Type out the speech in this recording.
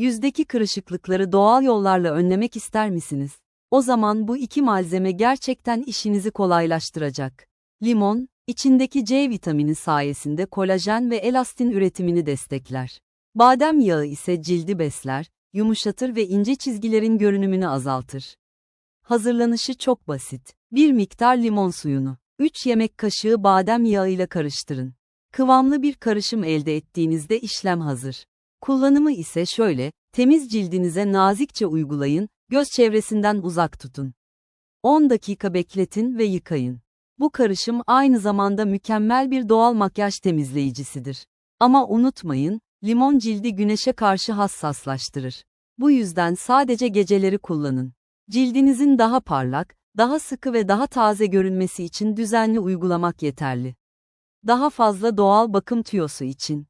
Yüzdeki kırışıklıkları doğal yollarla önlemek ister misiniz? O zaman bu iki malzeme gerçekten işinizi kolaylaştıracak. Limon, içindeki C vitamini sayesinde kolajen ve elastin üretimini destekler. Badem yağı ise cildi besler, yumuşatır ve ince çizgilerin görünümünü azaltır. Hazırlanışı çok basit. Bir miktar limon suyunu, 3 yemek kaşığı badem yağıyla karıştırın. Kıvamlı bir karışım elde ettiğinizde işlem hazır. Kullanımı ise şöyle, temiz cildinize nazikçe uygulayın, göz çevresinden uzak tutun. 10 dakika bekletin ve yıkayın. Bu karışım aynı zamanda mükemmel bir doğal makyaj temizleyicisidir. Ama unutmayın, limon cildi güneşe karşı hassaslaştırır. Bu yüzden sadece geceleri kullanın. Cildinizin daha parlak, daha sıkı ve daha taze görünmesi için düzenli uygulamak yeterli. Daha fazla doğal bakım tüyosu için